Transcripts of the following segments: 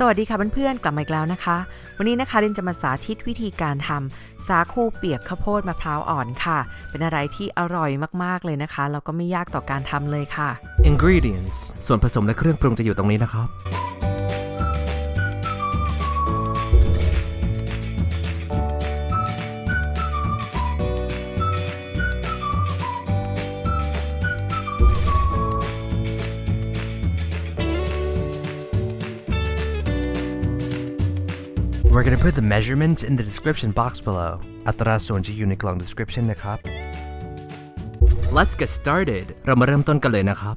สวัสดีค่ะเพื่อนๆ กลับมาอีกแล้วนะคะ วันนี้นะคะเรนจะมาสาธิตวิธีการทำสาคูเปียกข้าวโพดมะพร้าวอ่อนค่ะ เป็นอะไรที่อร่อยมากๆเลยนะคะ แล้วก็ไม่ยากต่อการทำเลยค่ะ Ingredients ส่วนผสมและเครื่องปรุงจะอยู่ตรงนี้นะครับ We're gonna put the measurements in the description box below อัตราส่วนจะอยู่ในกล่อง description นะครับ Let's get started เรามาเริ่มต้นกันเลยนะครับ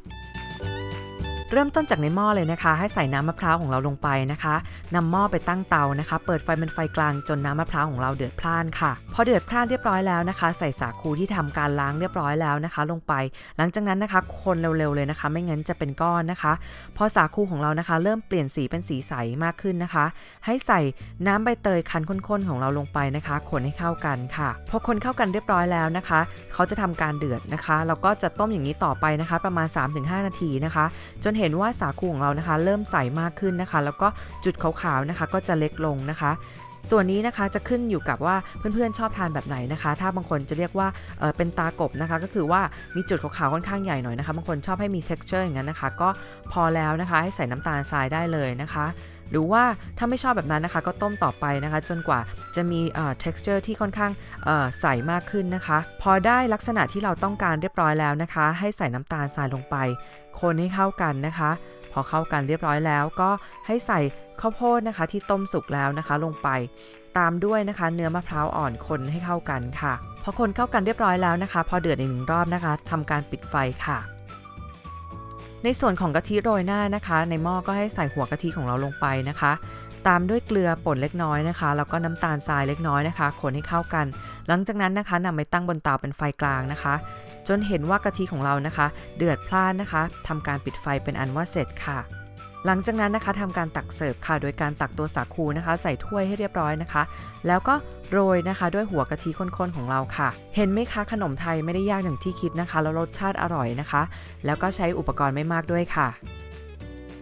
เริ่มต้นจากในหม้อเลยนะคะ ให้ใส่น้ำมะพร้าวของเราลงไปนะคะนำหม้อไปตั้งเตานะคะ เปิดไฟเป็นไฟกลางจนน้ำมะพร้าวของเราเดือดพล่านค่ะ พอเดือดพล่านเรียบร้อยแล้วนะคะ ใส่สาคูที่ทำการล้างเรียบร้อยแล้วนะคะ ลงไป หลังจากนั้นนะคะ คนเร็วๆเลยนะคะ ไม่งั้นจะเป็นก้อนนะคะ พอสาคูของเรานะคะ เริ่มเปลี่ยนสีเป็นสีใสมากขึ้นนะคะ ให้ใส่น้ำใบเตยคั้นข้นๆของเราลงไปนะคะ คนให้เข้ากันค่ะ พอคนเข้ากันเรียบร้อยแล้วนะคะ เขาจะทำการเดือดนะคะ เราก็จะต้มอย่างนี้ต่อไปนะคะ ประมาณ 3-5 นาทีนะคะ จนเห็นว่าสาคูของเรานะคะ เริ่มใสมากขึ้นนะคะ แล้วก็จุดขาวๆนะคะก็จะเล็กลงนะคะ ส่วนนี้นะคะจะขึ้นอยู่กับว่าเพื่อนๆชอบทานแบบไหนนะคะ ถ้าบางคนจะเรียกว่าเเป็นตากบนะคะ ก็คือว่ามีจุดขาวๆค่อนข้างใหญ่หน่อยนะคะบางคนชอบให้มี texture อย่างนั้นนะคะ ก็พอแล้วนะคะ ให้ใส่น้ำตาลทรายได้เลยนะคะหรือว่าถ้าไม่ชอบแบบนั้นนะคะ ก็ต้มต่อไปนะคะ จนกว่าจะมี texture ที่ค่อนข้างใสมากขึ้นนะคะ พอได้ลักษณะที่เราต้องการเรียบร้อยแล้วนะคะ ให้ใส่น้ำตาลทรายลงไป คนให้เข้ากันนะคะ พอเข้ากันเรียบร้อยแล้วก็ให้ใส่ข้าวโพดนะคะ ที่ต้มสุกแล้วนะคะลงไป ตามด้วยนะคะ เนื้อมะพร้าวอ่อนคนให้เข้ากันค่ะ พอคนเข้ากันเรียบร้อยแล้วนะคะ พอเดือดอีกหนึ่งรอบนะคะทำการปิดไฟค่ะในส่วนของกะทิโรยหน้านะคะ ในหม้อก็ให้ใส่หัวกะทิของเราลงไปนะคะ ตามด้วยเกลือป่นเล็กน้อยนะคะ แล้วก็น้ำตาลทรายเล็กน้อยนะคะคนให้เข้ากัน หลังจากนั้นนะคะนำไปตั้งบนเตาเป็นไฟกลางนะคะ จนเห็นว่ากะทิของเรานะคะ เดือดพล่านนะคะทำการปิดไฟเป็นอันว่าเสร็จค่ะหลังจากนั้นนะคะทำการตักเสิร์ฟค่ะ โดยการตักตัวสาคูนะคะ ใส่ถ้วยให้เรียบร้อยนะคะ แล้วก็โรยนะคะ ด้วยหัวกะทิข้นๆของเราค่ะ เห็นไหมคะขนมไทยไม่ได้ยากอย่างที่คิดนะคะ แล้วรสชาติอร่อยนะคะ แล้วก็ใช้อุปกรณ์ไม่มากด้วยค่ะ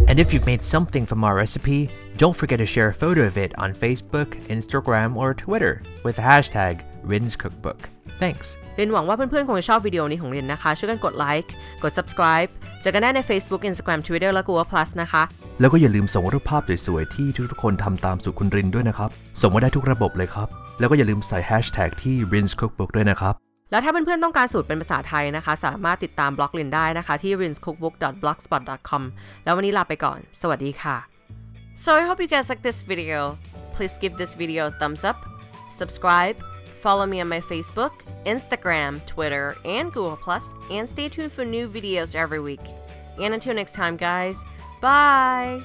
And if you've made something from our recipe, don't forget to share a photo of it on Facebook, Instagram, or Twitter with the hashtag Rin's Cookbook. Thanks. เรียนหวังว่าเพื่อนๆ คงจะชอบวิดีโอนี้ของเรียนนะคะ ช่วยกันกดไลค์กด subscribe เจอกันได้ใน Facebook Instagram Twitter และ Google Plus นะคะ แล้วก็อย่าลืมส่งรูปภาพสวยๆ ที่ทุกๆคนทำตามสูตรคุณรินด้วยนะครับ ส่งมาได้ทุกระบบเลยครับ แล้วก็อย่าลืมใส่ hashtag ที่ Rin's Cookbook ด้วยนะครับแล้วถ้าเพื่อนๆ ต้องการสูตรเป็นภาษาไทยนะคะ สามารถติดตามบล็อกลินได้นะคะ ที่ rinscookbook.blogspot.com แล้ววันนี้ลาไปก่อน สวัสดีค่ะ so I hope you guys like this video please give this video a thumbs up subscribe follow me on my Facebook Instagram Twitter and Google Plus and stay tuned for new videos every week. And until next time guys bye